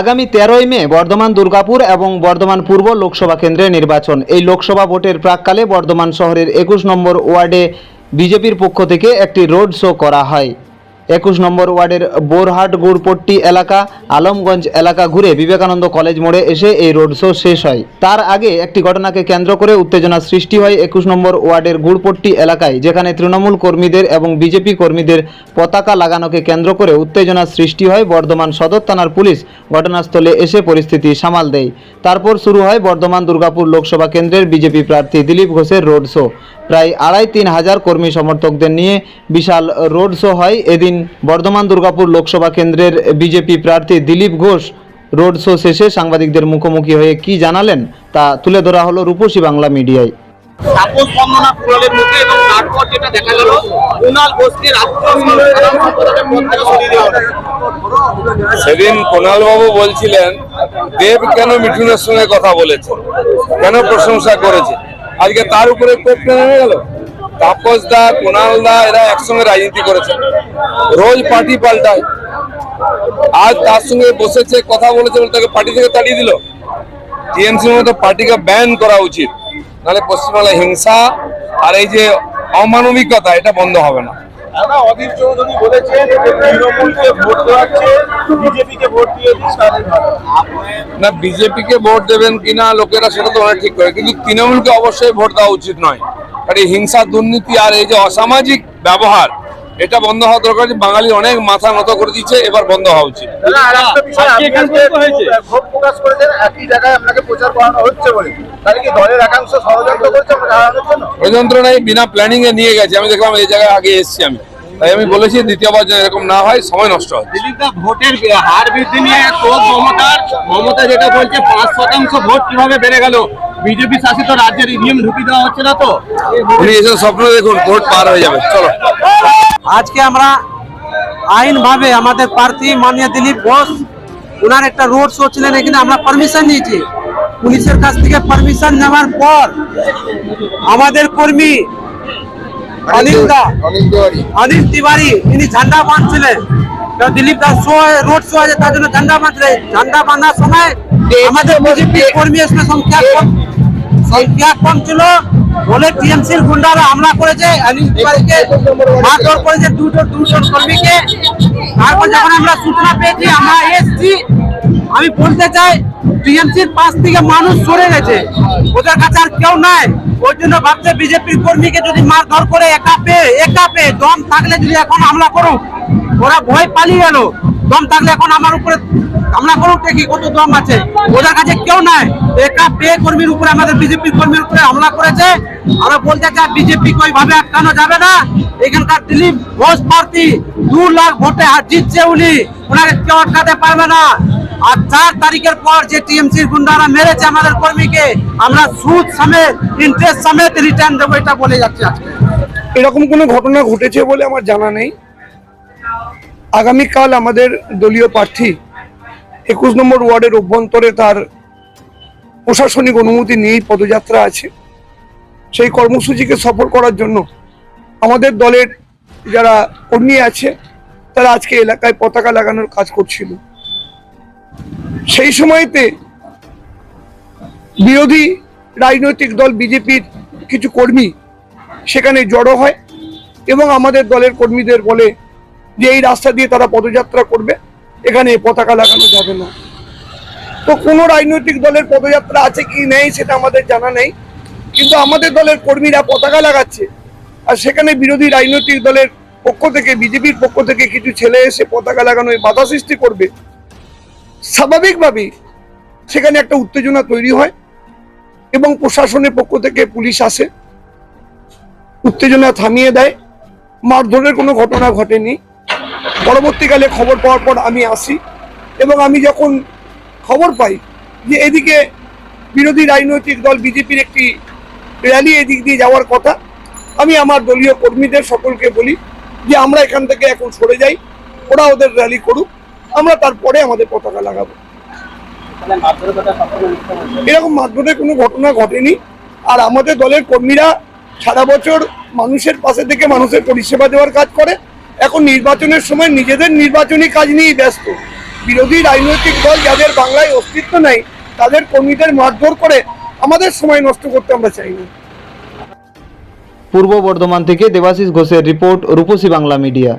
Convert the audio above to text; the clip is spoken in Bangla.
আগামী তেরোই মে বর্ধমান দুর্গাপুর এবং বর্ধমান পূর্ব লোকসভা কেন্দ্রে নির্বাচন। এই লোকসভা ভোটের প্রাককালে বর্ধমান শহরের একুশ নম্বর ওয়ার্ডে বিজেপির পক্ষ থেকে একটি রোড শো করা হয়। একুশ নম্বর ওয়ার্ডের বোরহাট গুড়পট্টি এলাকা, আলমগঞ্জ এলাকা ঘুরে বিবেকানন্দ কলেজ মোড়ে এসে এই রোড শো শেষ হয়। তার আগে একটি ঘটনাকে কেন্দ্র করে উত্তেজনা সৃষ্টি হয় একুশ নম্বর ওয়ার্ডের গুড়পট্টি এলাকায়, যেখানে তৃণমূল কর্মীদের এবং বিজেপি কর্মীদের পতাকা লাগানোকে কেন্দ্র করে উত্তেজনা সৃষ্টি হয়। বর্ধমান সদর থানার পুলিশ ঘটনাস্থলে এসে পরিস্থিতি সামাল দেয়। তারপর শুরু হয় বর্ধমান দুর্গাপুর লোকসভা কেন্দ্রের বিজেপি প্রার্থী দিলীপ ঘোষের রোড শো। প্রায় আড়াই তিন হাজার কর্মী সমর্থকদের নিয়ে বিশাল রোড শো হয়। এদিন বর্ধমান দুর্গাপুর লোকসভা কেন্দ্রের বিজেপি প্রার্থী দিলীপ ঘোষ রোড শো শেষে সাংবাদিকদের মুখোমুখি হয়ে কি জানালেন তা তুলে ধরা হলো রূপসী বাংলা মিডিয়ায়। তাপস বন্দনা পুরলের মুখে এবং তারপর যেটা দেখা গেল কুণাল ঘোষকে সেদিন বাবু বলছিলেন দেব কেন মিঠুনের সঙ্গে কথা বলেছে? কেন প্রশংসা করেছে? আজকে তার উপরে কোপটা নেমে গেল? তাপস দা কুণাল দা এরা একসঙ্গে রাজনীতি করেছে। রোজ পার্টি পাল্টায়। আজ তার সঙ্গে বসেছে কথা বলেছে বলে তাকে পার্টি থেকে তাড়িয়ে দিল। টিএমসির মতো পার্টিকে ব্যান করা উচিত। নাহলে পশ্চিমবাংলায় হিংসা আর এই যে অমানবিকতা এটা বন্ধ হবে না। অধীর চৌধুরী বলেছেন তৃণমূলকে ভোট দেওয়াচ্ছে বিজেপিকে ভোট দিয়ে না বিজেপিকে ভোট দেবেন কিনা লোকেরা সেটা তো অনেক ঠিক করে কিন্তু তৃণমূলকে অবশ্যই ভোট দেওয়া উচিত নয়। কারণ এই হিংসা দুর্নীতি আর এই যে অসামাজিক ব্যবহার এটা বন্ধ হওয়া দরকার বাঙালি অনেক মাথা নত করে দিচ্ছে এবার বন্ধ হওয়া উচিত। আর ষড়যন্ত্র নেই বিনা প্ল্যানিং এ নিয়ে গেছে। আমি দেখলাম এই জায়গায় আগে এসেছি আমি। তাই আমি বলেছি দ্বিতীয়বার যেন এরকম না হয় সময় নষ্ট হয়। ভোটের হার বৃদ্ধি নিয়ে মমতার মমতা যেটা বলছে পাঁচ শতাংশ ভোট কীভাবে বেড়ে গেল? বিজেপি শাসিত রাজ্যের ইভিএম ঢুকিয়ে দেওয়া হচ্ছে না তো? উনি এসে স্বপ্ন দেখুন ভোট পার হয়ে যাবে। চলো। আজকে আমরা আইনভাবে আমাদের প্রার্থী মাননীয় দিলীপ ঘোষ ওনার একটা রোড শো ছিলেন এখানে আমরা পারমিশন নিয়েছি। পুলিশের কাছ থেকে পারমিশন নেওয়ার পর আমাদের কর্মী অনিল দা অনিল তিওয়ারি। তিনি ঝান্ডা বাঁধছিলেন। Dilip Das show road show আছে তার জন্য ঝান্ডা বাঁধছিলেন ঝান্ডা বাঁধার সময় আমাদের বিজেপি কর্মী এসে সংখ্যা কম। সংখ্যা কম ছিল বলে টিএমসির গুন্ডারা হামলা করেছে মারধর করেছে দুটো দুটো কর্মীকে তারপর যখন আমরা সূচনা পেয়েছি আমরা এসছি আমি বলতে চাই টিএমসির পাশ থেকে মানুষ সরে গেছে। ওদের কাছে আর কেউ নাই। ওই জন্য ভাবছে বিজেপির কর্মীকে যদি মারধর করে একা পেয়ে একা পেয়ে দম থাকলে যদি এখন হামলা করুক ওরা ভয় পালিয়ে গেল। দম থাকলে এখন আমার উপরে আমরা করুক দেখি কত দম আছে? ওদের কাছে কেউ নাই। একা পেয়ে কর্মীর উপরে, আমাদের বিজেপি কর্মীর উপরে হামলা করেছে। আমরা বলতে চাই বিজেপি ওইভাবে আটকানো যাবে না? এখানকার দিলীপ ঘোষ প্রার্থী, দু লাখ ভোটে জিতছে উনি। ওনাকে কেউ আটকাতে পারবে না। আর চার তারিখের পর যে টিএমসির গুন্ডারা মেরেছে আমাদের কর্মীকে, আমরা সুদ সমেত ইন্টারেস্ট সমেত রিটার্ন দেবো, এটা বলে যাচ্ছে এরকম কোনো ঘটনা ঘটেছে বলে আমার জানা নেই। আগামীকাল আমাদের দলীয় প্রার্থী একুশ নম্বর ওয়ার্ডের অভ্যন্তরে তার প্রশাসনিক অনুমতি নিয়েই পদযাত্রা আছে। সেই কর্মসূচিকে সফল করার জন্য আমাদের দলের যারা কর্মী আছে, তারা আজকে এলাকায় পতাকা লাগানোর কাজ করছিল। সেই সময়তে বিরোধী রাজনৈতিক দল বিজেপির কিছু কর্মী সেখানে জড়ো হয় এবং আমাদের দলের কর্মীদের বলে যে এই রাস্তা দিয়ে তারা পদযাত্রা করবে, এখানে পতাকা লাগানো যাবে না। তো কোনো রাজনৈতিক দলের পদযাত্রা আছে কি নেই সেটা আমাদের জানা নেই। কিন্তু আমাদের দলের কর্মীরা পতাকা লাগাচ্ছে। আর সেখানে বিরোধী রাজনৈতিক দলের পক্ষ থেকে, বিজেপির পক্ষ থেকে কিছু ছেলে এসে পতাকা লাগানোয় বাধা সৃষ্টি করবে। স্বাভাবিকভাবেই সেখানে একটা উত্তেজনা তৈরি হয় এবং প্রশাসনের পক্ষ থেকে পুলিশ আসে, উত্তেজনা থামিয়ে দেয়। মারধরের কোনো ঘটনা ঘটেনি। পরবর্তীকালে খবর পাওয়ার পর আমি আসি এবং আমি যখন খবর পাই যে এদিকে বিরোধী রাজনৈতিক দল বিজেপির একটি র্যালি এদিক দিয়ে যাওয়ার কথা, আমি আমার দলীয় কর্মীদের সকলকে বলি যে আমরা এখান থেকে এখন সরে যাই, ওরা ওদের র্যালি করুক, আমরা তারপরে আমাদের পতাকা লাগাবো। এরকম মাধ্যমে কোনো ঘটনা ঘটেনি। আর আমাদের দলের কর্মীরা সারা বছর মানুষের পাশে থেকে মানুষের পরিষেবা দেওয়ার কাজ করে। এখন নির্বাচনের সময় নিজেদের নির্বাচনী কাজ নিয়েই ব্যস্ত। বিরোধী রাজনৈতিক দল যাদের বাংলায় অস্তিত্ব নেই, তাদের কর্মীদের মারধর করে আমাদের সময় নষ্ট করতে আমরা চাই না। পূর্ব বর্ধমান থেকে দেবাশিস ঘোষের রিপোর্ট রূপসী বাংলা মিডিয়া।